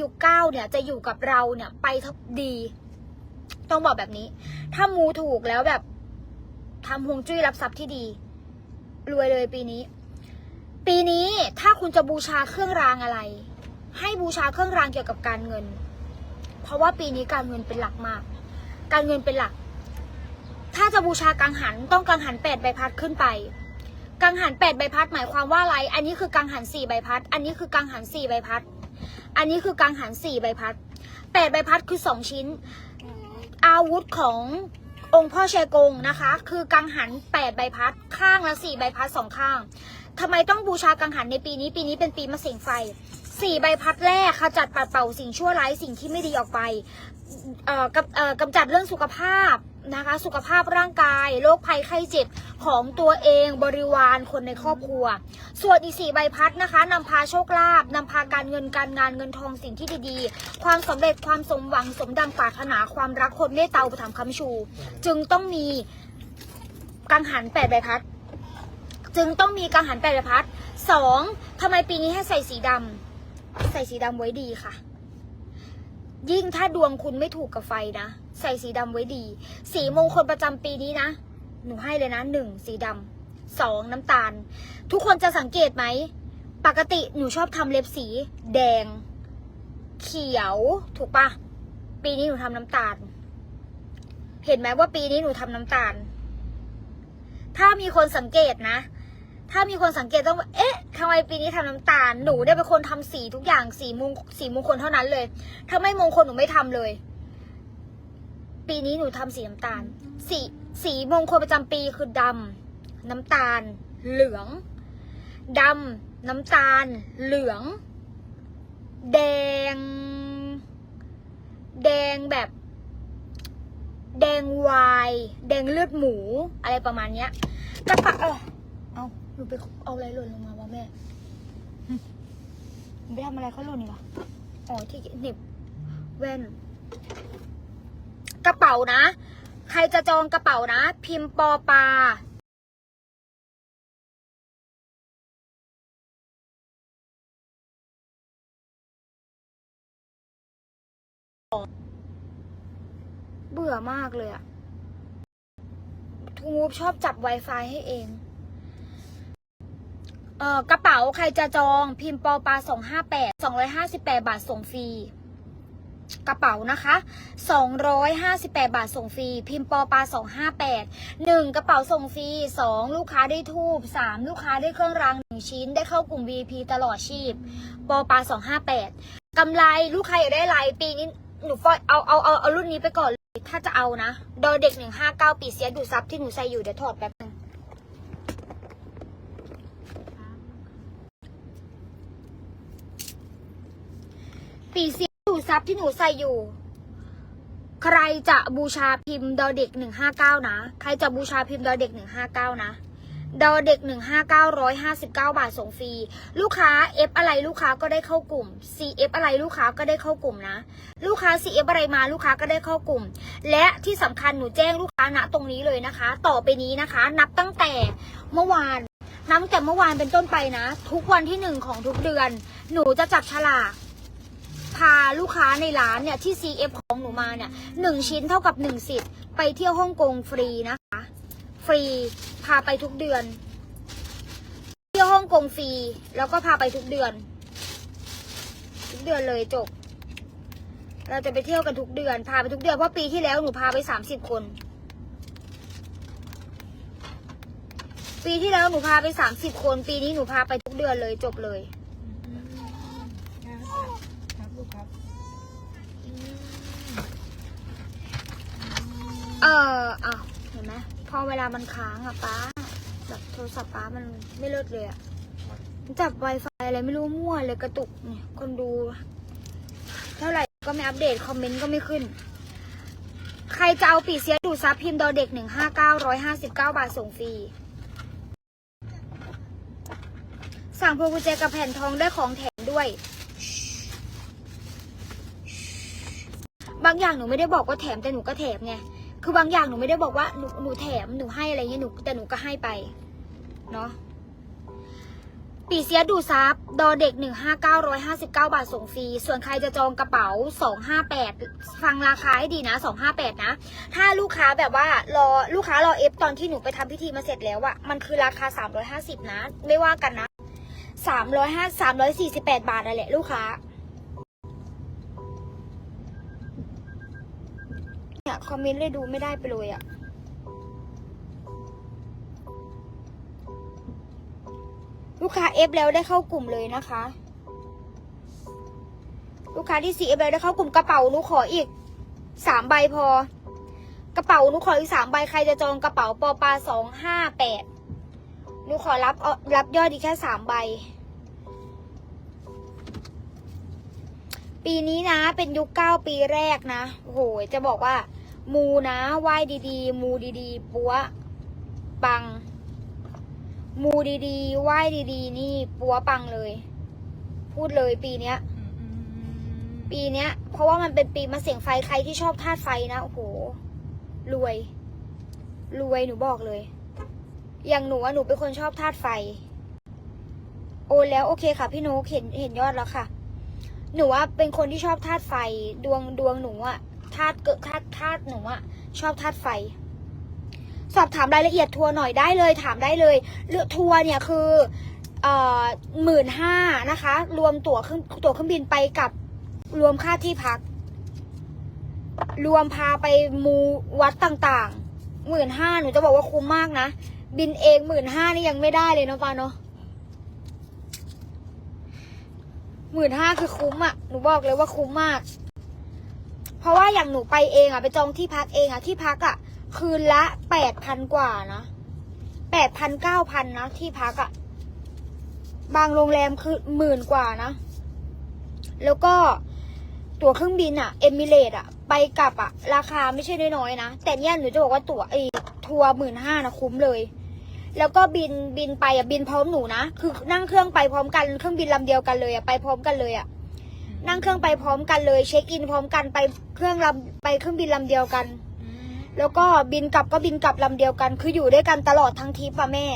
ยุคเก้าเนี่ยจะอยู่กับเราเนี่ยไปทบดี ต้องบอกแบบนี้ ถ้ามูถูกแล้วแบบทำฮวงจุ้ยรับทรัพย์ที่ดี รวยเลยปีนี้ ปีนี้ถ้าคุณจะบูชาเครื่องรางอะไร ให้บูชาเครื่องรางเกี่ยวกับการเงิน เพราะว่าปีนี้การเงินเป็นหลักมาก การเงินเป็นหลัก ถ้าจะบูชากังหันต้องกังหันแปดใบพัดขึ้นไปกังหันแปดใบพัดหมายความว่าอะไร อันนี้คือกังหันสี่ใบพัด อันนี้คือกังหันสี่ใบพัด อันนี้คือกังหันสี่ใบพัดแปดใบพัดคือสองชิ้น อาวุธขององค์พ่อแชกงนะคะ คือกังหันแปดใบพัด ข้างละสี่ใบพัดสองข้างทำไมต้องบูชากังหันในปีนี้ปีนี้เป็นปีมะเสงไฟสี่ใบพัดแรกขจัดปัดเป่าสิ่งชั่วร้ายสิ่งที่ไม่ดีออกไปกำจัดเรื่องสุขภาพ นะคะ สุขภาพร่างกายโรคภัยไข้เจ็บของตัวเองบริวารคนในครอบครัว ส่วนอีสี่ใบพัดนะคะนำพาโชคลาภนำพาการเงินการงานเงินทองสิ่งที่ดีๆ ความสำเร็จความสมหวังสมดังปรารถนาความรักคนเมตตาอุปถัมภ์คำชู จึงต้องมีกังหันแปดใบพัด จึงต้องมีกังหันแปดใบพัดสองทำไมปีนี้ให้ใส่สีดำใส่สีดำไว้ดีค่ะ ยิ่งถ้าดวงคุณไม่ถูกกับไฟนะ ใส่สีดำไว้ดี สีมงคลประจำปีนี้นะ หนูให้เลยนะหนึ่งสีดำสองน้ำตาล ทุกคนจะสังเกตไหม ปกติหนูชอบทำเล็บสี แดง เขียว ถูกปะปีนี้หนูทำน้ำตาล เห็นไหมว่าปีนี้หนูทำน้ำตาล ถ้ามีคนสังเกตนะ ถ้ามีคนสังเกตต้อง เอ๊ะทำไมปีนี้ทำน้ำตาล หนูได้เป็นคนทำสีทุกอย่างสีมงสีมงคลเท่านั้นเลย ถ้าไม่มงคลหนูไม่ทำเลย ปีนี้หนูทำสีน้ำตาล สีสีมงคลประจำปีคือดำน้ำตาล เหลืองดำน้ำตาล เหลือง แดง แดงแบบ แดงวาย แดงเลือดหมู อะไรประมาณเนี้ยกระปะเออเอา นูไปเอาอะไรหล่นลงมาวะแม่หึหนูไปทำอะไรเขาหล่นนี่วะอ๋อที่เหน็บแว่น กระเป๋านะ ใครจะจองกระเป๋านะ พิมพ์ปอปาเบื่อมากเลยอะทูมูฟชอบจับ Wi-Fi ให้เอง เอ่อกระเป๋าใครจะจองพิมพ์ปอปาสองห้าแปดสองร้อยห้าสิบแปดบาทส่งฟรีกระเป๋านะคะสองร้อยห้าสิบแปดบาทส่งฟรี พิมพ์ปอปาสองห้าแปดหนึ่งกระเป๋าส่งฟรีสองลูกค้าได้ทูบสามลูกค้าได้เครื่องรางหนึ่งชิ้น ได้เข้ากลุ่ม VIP ตลอดชีพ ปอปาสองห้าแปดกำไรลูกค้าอยากได้ไรปีนี้ หนูฟอยเอาเอาเอาเอารุ่นนี้ไปก่อนเลยถ้าจะเอานะ ดอเด็กหนึ่งห้าเก้าปีเสียดูซับที่หนูใส่อยู่เดี๋ยวถอดแป๊บนึง ปีเสียดูซับที่หนูใส่อยู่ ใครจะบูชาพิมพ์ดอเด็กหนึ่งห้าเก้านะ ใครจะบูชาพิมพ์ดอเด็กหนึ่งห้าเก้านะดอเด็กหนึ่งห้าเก้าร้อยห้าสิบเก้าบาทส่งฟรี ลูกค้า F อะไรลูกค้าก็ได้เข้ากลุ่ม CF อะไรลูกค้าก็ได้เข้ากลุ่มนะ ลูกค้า CF อะไรมาลูกค้าก็ได้เข้ากลุ่ม และที่สำคัญหนูแจ้งลูกค้าณตรงนี้เลยนะคะ ต่อไปนี้นะคะ นับตั้งแต่เมื่อวานนับตั้งแต่เมื่อวานเป็นต้นไปนะ ทุกวันที่หนึ่งของทุกเดือน หนูจะจับฉลาก พาลูกค้าในร้านเนี่ยที่ CF ของหนูมาเนี่ยหนึ่งชิ้นเท่ากับหนึ่งสิทธิ์ไปเที่ยวฮ่องกงฟรีนะคะ ฟรีพาไปทุกเดือน เที่ยวฮ่องกงฟรีแล้วก็พาไปทุกเดือน ทุกเดือนเลยจบ เราจะไปเที่ยวกันทุกเดือน พาไปทุกเดือนเพราะปีที่แล้วหนูพาไปสามสิบคน ปีที่แล้วหนูพาไปสามสิบคน ปีนี้หนูพาไปทุกเดือนเลยจบเลย ครับเอออ้าเห็นไหมพอเวลามันค้างอะป้าแบบโทรศัพท์ป้ามันไม่เลิศเลยอะมันจับ Wi-Fi อะไรไม่รู้มั่วเลยกระตุกเนี่ยคนดู เท่าไหร่ก็ไม่อัปเดต คอมเมนต์ก็ไม่ขึ้น ใครจะเอาปีเสียดูซับพิมพ์ดอเด็กหนึ่งห้าเก้าร้อยห้าสิบเก้าบาทส่งฟรี สั่งพวงกุญแจกับแผ่นทองได้ของแถมด้วย บางอย่างหนูไม่ได้บอกว่าแถมแต่หนูก็แถมไงคือบางอย่างหนูไม่ได้บอกว่าหนูหนูแถมหนูให้อะไรเงี้ยหนูแต่หนูก็ให้ไปเนาะปีเสียดูซับดอเด็กหนึ่งห้าเก้าร้อยห้าสิบเก้าบาทส่งฟรี ส่วนใครจะจองกระเป๋าสองห้าแปดฟังราคาให้ดีนะสองห้าแปดนะ ถ้าลูกค้าแบบว่ารอลูกค้ารอเอฟตอนที่หนูไปทำพิธีมาเสร็จแล้วอะมันคือราคาสามร้อยห้าสิบนะ ไม่ว่ากันนะสามร้อยห้าสามร้อยสี่สิบแปดบาทนั่นแหละลูกค้า คอมเมนต์เลยดูไม่ได้ไปเลยอะลูกค้าเอฟแล้วได้เข้ากลุ่มเลยนะคะ ลูกค้าที่สี่เอฟแล้วได้เข้ากลุ่มกระเป๋าหนูขออีกสามใบพอ กระเป๋าหนูขออีกสามใบใครจะจองกระเป๋าปอปาสองห้าแปดหนูขอรับรับยอดอีกแค่สามใบ ปีนี้นะเป็นยุคเก้าปีแรกนะโอ้โหจะบอกว่า มูนะไหว้ดีๆ มูดีๆปัวปัง มูดีๆไหว้ดีๆ นี่ปัวปังเลย พูดเลยปีเนี้ย ปีเนี้ย เพราะว่ามันเป็นปีมาเสียงไฟใครที่ชอบธาตุไฟนะโอ้โหรวย รวยหนูบอกเลย อย่างหนูอะหนูเป็นคนชอบธาตุไฟ โอนแล้วโอเคค่ะ พี่นุกเห็นเห็นยอดแล้วค่ะ หนูว่าเป็นคนที่ชอบธาตุไฟดวงดวงหนูอะ ธาตุเกิดธาตุธาตุหนูอะชอบธาตุไฟ สอบถามรายละเอียดทัวร์หน่อยได้เลย ถามได้เลยเลือกทัวร์เนี่ยคือเอ่อหมื่นห้านะคะ รวมตั๋วเครื่องตั๋วเครื่องบินไปกับรวมค่าที่พัก รวมพาไปมูวัดต่างๆหมื่นห้าหนูจะบอกว่าคุ้มมากนะ บินเองหมื่นห้านี่ยังไม่ได้เลยเนาะปาเนาะหมื่นห้าคือคุ้มอะ่ะ หนูบอกเลยว่าคุ้มมาก ราะว่าอย่างหนูไปเองอะไปจองที่พักเองอะที่พักอะคืนละแปดพันกว่านะแปดพันเก้าพันนะที่พักอะบางโรงแรมคือหมื่นกว่านะ แล้วก็ตั๋วเครื่องบินอะเอมิเรตอะไปกลับอะราคาไม่ใช่น้อยๆนะ แต่เนี่ยหนูจะบอกว่าตั๋วไอทัวร์หมื่นห้านะคุ้มเลย แล้วก็บินบินไปอะบินพร้อมหนูนะ คือนั่งเครื่องไปพร้อมกันเครื่องบินลำเดียวกันเลยอะไปพร้อมกันเลยอะ นั่งเครื่องไปพร้อมกันเลยเช็คอินพร้อมกันไปเครื่องลำไปเครื่องบินลำเดียวกัน แล้วก็บินกลับก็บินกลับลำเดียวกัน คืออยู่ด้วยกันตลอดทั้งทริปอะแม่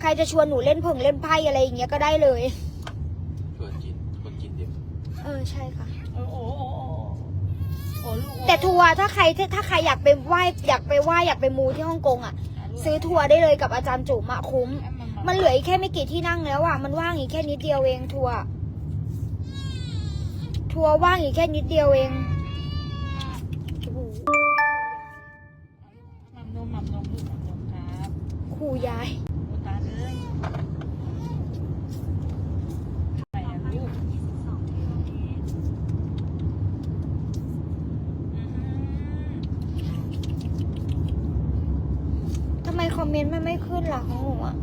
ใครจะชวนหนูเล่นผงเล่นไพ่อะไรอย่างเงี้ยก็ได้เลย ชวนกินคนกินเดียวเออใช่ค่ะโอ้โหโอ้โหโอ้ลูกแต่ทัวร์ถ้าใครถ้าใครอยากไปไหว้อยากไปไหว้อยากไปมูที่ฮ่องกงอะซื้อทัวร์ได้เลยกับอาจารย์จุ๋มอะคุ้ม มันเหลืออีกแค่ไม่กี่ที่นั่งแล้วอะมันว่างอีกแค่นิดเดียวเองทัวร์ ทัวร์ว่างอีกแค่นิดเดียวเองหมัมนมมัมนมลูกมัมนมครับขู่ยาย โอตาเลยไปอะลูกอือหือทำไมคอมเมนต์มันไม่ขึ้นล่ะของหนูอะ